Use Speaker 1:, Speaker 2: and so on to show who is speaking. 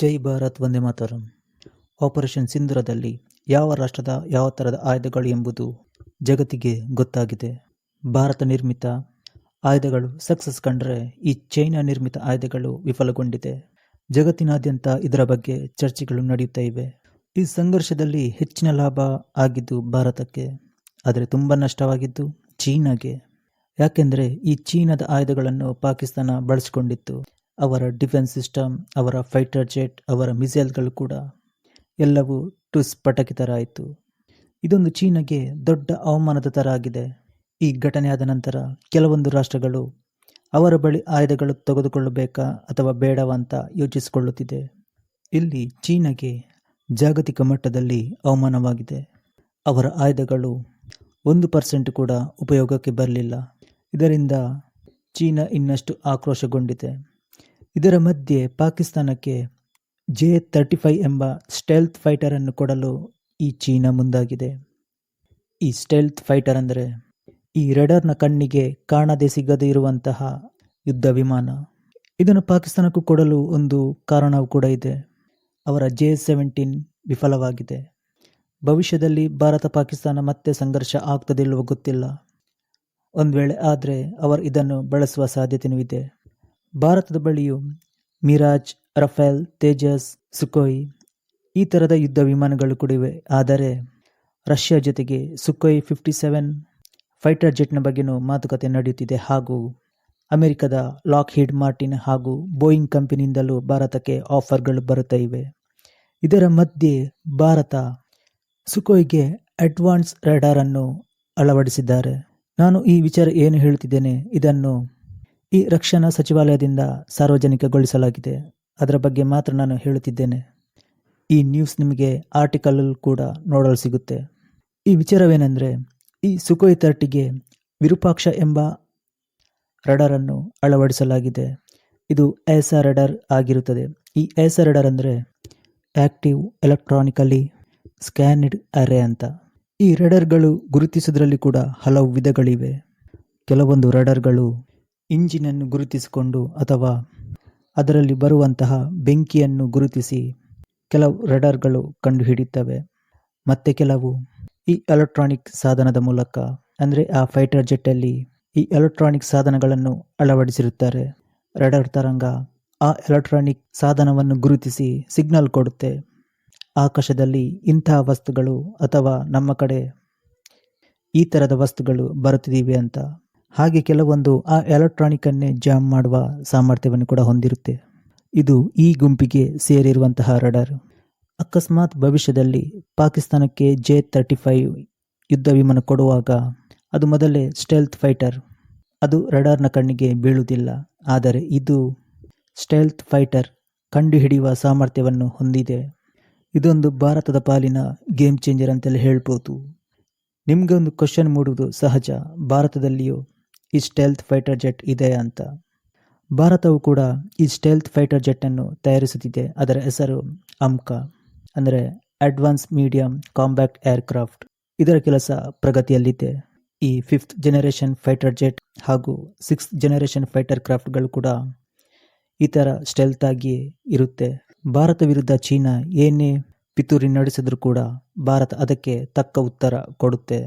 Speaker 1: ಜೈ Bharat Vande Mataram. Operation ಸಿಂಧೂರದಲ್ಲಿ ಯಾವ ರಾಷ್ಟ್ರದ ಯಾವ ಥರದ ಆಯುಧಗಳು ಎಂಬುದು ಜಗತ್ತಿಗೆ ಗೊತ್ತಾಗಿದೆ. ಭಾರತ ನಿರ್ಮಿತ ಆಯುಧಗಳು ಸಕ್ಸಸ್ ಕಂಡರೆ ಈ ಚೈನಾ ನಿರ್ಮಿತ ಆಯುಧಗಳು ವಿಫಲಗೊಂಡಿದೆ. ಜಗತ್ತಿನಾದ್ಯಂತ ಇದರ ಬಗ್ಗೆ ಚರ್ಚೆಗಳು ನಡೆಯುತ್ತಾ ಇವೆ. ಈ ಸಂಘರ್ಷದಲ್ಲಿ ಹೆಚ್ಚಿನ ಲಾಭ ಆಗಿದ್ದು ಭಾರತಕ್ಕೆ, ಆದರೆ ತುಂಬ ನಷ್ಟವಾಗಿದ್ದು ಚೀನಾಗೆ. ಯಾಕೆಂದರೆ ಈ ಚೀನಾದ ಆಯುಧಗಳನ್ನು ಪಾಕಿಸ್ತಾನ ಬಳಸಿಕೊಂಡಿತ್ತು. ಅವರ ಡಿಫೆನ್ಸ್ ಸಿಸ್ಟಮ್, ಅವರ ಫೈಟರ್ ಜೆಟ್, ಅವರ ಮಿಸೈಲ್ಗಳು ಕೂಡ ಎಲ್ಲವೂ ಟುಸ್ ಪಟಕಿತರಾಯಿತು ಇದೊಂದು ಚೀನಾಗೆ ದೊಡ್ಡ ಅವಮಾನದ ಥರ ಆಗಿದೆ. ಈ ಘಟನೆ ನಂತರ ಕೆಲವೊಂದು ರಾಷ್ಟ್ರಗಳು ಅವರ ಬಳಿ ಆಯುಧಗಳು ತೆಗೆದುಕೊಳ್ಳಬೇಕಾ ಅಥವಾ ಬೇಡವಾ ಅಂತ ಯೋಚಿಸಿಕೊಳ್ಳುತ್ತಿದೆ. ಇಲ್ಲಿ ಚೀನಾಗೆ ಜಾಗತಿಕ ಮಟ್ಟದಲ್ಲಿ ಅವಮಾನವಾಗಿದೆ. ಅವರ ಆಯುಧಗಳು ಒಂದು ಪರ್ಸೆಂಟ್ ಕೂಡ ಉಪಯೋಗಕ್ಕೆ ಬರಲಿಲ್ಲ. ಇದರಿಂದ ಚೀನಾ ಇನ್ನಷ್ಟು ಆಕ್ರೋಶಗೊಂಡಿದೆ. ಇದರ ಮಧ್ಯೆ ಪಾಕಿಸ್ತಾನಕ್ಕೆ ಜೆ ತರ್ಟಿ ಫೈವ್ ಎಂಬ ಸ್ಟೆಲ್ತ್ ಫೈಟರನ್ನು ಕೊಡಲು ಈ ಚೀನಾ ಮುಂದಾಗಿದೆ. ಈ ಸ್ಟೆಲ್ತ್ ಫೈಟರ್ ಅಂದರೆ ಈ ರೆಡರ್ನ ಕಣ್ಣಿಗೆ ಕಾಣದೆ ಸಿಗದೇ ಇರುವಂತಹ ಯುದ್ಧ ವಿಮಾನ. ಇದನ್ನು ಪಾಕಿಸ್ತಾನಕ್ಕೂ ಕೊಡಲು ಒಂದು ಕಾರಣವೂ ಕೂಡ ಇದೆ. ಅವರ ಜೆ ಸೆವೆಂಟೀನ್ ವಿಫಲವಾಗಿದೆ. ಭವಿಷ್ಯದಲ್ಲಿ ಭಾರತ ಪಾಕಿಸ್ತಾನ ಮತ್ತೆ ಸಂಘರ್ಷ ಆಗ್ತದಿಲ್ವೋ ಗೊತ್ತಿಲ್ಲ. ಒಂದು ವೇಳೆ ಆದರೆ ಅವರು ಇದನ್ನು ಬಳಸುವ ಸಾಧ್ಯತೆಯೂ ಇದೆ. ಭಾರತದ ಬಳಿಯು ಮಿರಾಜ್, ರಫೇಲ್, ತೇಜಸ್ ಸುಕೋಯ್ ಈ ಥರದ ಯುದ್ಧ ವಿಮಾನಗಳು ಕೂಡ ಇವೆ. ಆದರೆ ರಷ್ಯಾ ಜೊತೆಗೆ ಸುಕೋಯ್ ಫಿಫ್ಟಿ ಸೆವೆನ್ ಫೈಟರ್ ಜೆಟ್ನ ಬಗ್ಗೆನೂ ಮಾತುಕತೆ ನಡೆಯುತ್ತಿದೆ. ಹಾಗೂ ಅಮೆರಿಕದ ಲಾಕ್ ಹೀಡ್ ಮಾರ್ಟಿನ್ ಹಾಗೂ ಬೋಯಿಂಗ್ ಕಂಪನಿಯಿಂದಲೂ ಭಾರತಕ್ಕೆ ಆಫರ್ಗಳು ಬರುತ್ತಾ ಇವೆ. ಇದರ ಮಧ್ಯೆ ಭಾರತ ಸುಕೋಯ್ಗೆ ಅಡ್ವಾನ್ಸ್ ರೆಡಾರನ್ನು ಅಳವಡಿಸಿದ್ದಾರೆ. ನಾನು ಈ ವಿಚಾರ ಏನು ಹೇಳುತ್ತಿದ್ದೇನೆ, ಇದನ್ನು ಈ ರಕ್ಷಣಾ ಸಚಿವಾಲಯದಿಂದ ಸಾರ್ವಜನಿಕಗೊಳಿಸಲಾಗಿದೆ. ಅದರ ಬಗ್ಗೆ ಮಾತ್ರ ನಾನು ಹೇಳುತ್ತಿದ್ದೇನೆ. ಈ ನ್ಯೂಸ್ ನಿಮಗೆ ಆರ್ಟಿಕಲ್ ಕೂಡ ನೋಡಲು ಸಿಗುತ್ತೆ. ಈ ವಿಚಾರವೇನೆಂದರೆ, ಈ ಸುಖೋಯ್ ತರ್ಟಿಗೆ ವಿರೂಪಾಕ್ಷ ಎಂಬ ರಡರನ್ನು ಅಳವಡಿಸಲಾಗಿದೆ. ಇದು ಎಸ ರಡರ್ ಆಗಿರುತ್ತದೆ. ಈ ಎಸ ರಡರ್ ಅಂದರೆ ಆಕ್ಟಿವ್ ಎಲೆಕ್ಟ್ರಾನಿಕಲಿ ಸ್ಕ್ಯಾನಿಡ್ ಅರೆ ಅಂತ. ಈ ರಡರ್ಗಳು ಗುರುತಿಸುವುದರಲ್ಲಿ ಕೂಡ ಹಲವು ವಿಧಗಳಿವೆ. ಕೆಲವೊಂದು ರಡರ್ಗಳು ಇಂಜಿನನ್ನು ಗುರುತಿಸಿಕೊಂಡು ಅಥವಾ ಅದರಲ್ಲಿ ಬರುವಂತಹ ಬೆಂಕಿಯನ್ನು ಗುರುತಿಸಿ ಕೆಲವು ರಡರ್ಗಳು ಕಂಡುಹಿಡಿಯುತ್ತವೆ. ಮತ್ತೆ ಕೆಲವು ಈ ಎಲೆಕ್ಟ್ರಾನಿಕ್ ಸಾಧನದ ಮೂಲಕ, ಅಂದರೆ ಆ ಫೈಟರ್ ಜೆಟ್ಟಲ್ಲಿ ಈ ಎಲೆಕ್ಟ್ರಾನಿಕ್ ಸಾಧನಗಳನ್ನು ಅಳವಡಿಸಿರುತ್ತಾರೆ. ರಡರ್ ತರಂಗ ಆ ಎಲೆಕ್ಟ್ರಾನಿಕ್ ಸಾಧನವನ್ನು ಗುರುತಿಸಿ ಸಿಗ್ನಲ್ ಕೊಡುತ್ತೆ. ಆಕಾಶದಲ್ಲಿ ಇಂತಹ ವಸ್ತುಗಳು ಅಥವಾ ನಮ್ಮ ಕಡೆ ಈ ಥರದ ವಸ್ತುಗಳು ಬರುತ್ತಿದ್ದೀವಿ ಅಂತ. ಹಾಗೆ ಕೆಲವೊಂದು ಆ ಎಲೆಕ್ಟ್ರಾನಿಕನ್ನೇ ಜಾಮ್ ಮಾಡುವ ಸಾಮರ್ಥ್ಯವನ್ನು ಕೂಡ ಹೊಂದಿರುತ್ತೆ. ಇದು ಈ ಗುಂಪಿಗೆ ಸೇರಿರುವಂತಹ ರಡರ್. ಅಕಸ್ಮಾತ್ ಭವಿಷ್ಯದಲ್ಲಿ ಪಾಕಿಸ್ತಾನಕ್ಕೆ ಜೆ ತರ್ಟಿ ಫೈವ್ ಯುದ್ಧ ವಿಮಾನ ಕೊಡುವಾಗ ಅದು ಮೊದಲೇ ಸ್ಟೆಲ್ತ್ ಫೈಟರ್. ಅದು ರಡಾರ್ನ ಕಣ್ಣಿಗೆ ಬೀಳುವುದಿಲ್ಲ, ಆದರೆ ಇದು ಸ್ಟೆಲ್ತ್ ಫೈಟರ್ ಕಂಡುಹಿಡಿಯುವ ಸಾಮರ್ಥ್ಯವನ್ನು ಹೊಂದಿದೆ. ಇದೊಂದು ಭಾರತದ ಪಾಲಿನ ಗೇಮ್ ಚೇಂಜರ್ ಅಂತೆಲ್ಲ ಹೇಳ್ಬೋದು. ನಿಮಗೆ ಒಂದು ಕ್ವಶನ್ ಮೂಡುವುದು ಸಹಜ, ಭಾರತದಲ್ಲಿಯೂ ಈ ಸ್ಟೆಲ್ತ್ ಫೈಟರ್ ಜೆಟ್ ಇದೆ ಅಂತ. ಭಾರತವು ಕೂಡ ಈ ಸ್ಟೆಲ್ತ್ ಫೈಟರ್ ಜೆಟ್ಟನ್ನು ತಯಾರಿಸುತ್ತಿದೆ. ಅದರ ಹೆಸರು ಅಮ್ಕ, ಅಂದರೆ ಅಡ್ವಾನ್ಸ್ ಮೀಡಿಯಂ ಕಾಂಬ್ಯಾಕ್ಟ್ ಏರ್ಕ್ರಾಫ್ಟ್ ಇದರ ಕೆಲಸ ಪ್ರಗತಿಯಲ್ಲಿದೆ. ಈ ಫಿಫ್ತ್ ಜನರೇಷನ್ ಫೈಟರ್ ಜೆಟ್ ಹಾಗೂ ಸಿಕ್ಸ್ ಜನರೇಷನ್ ಫೈಟರ್ ಕ್ರಾಫ್ಟ್ಗಳು ಕೂಡ ಈ ಥರ ಸ್ಟೆಲ್ತ್ ಆಗಿ ಇರುತ್ತೆ. ಭಾರತ ವಿರುದ್ಧ ಚೀನಾ ಏನೇ ಪಿತೂರಿ ನಡೆಸಿದ್ರೂ ಕೂಡ ಭಾರತ ಅದಕ್ಕೆ ತಕ್ಕ ಉತ್ತರ ಕೊಡುತ್ತೆ.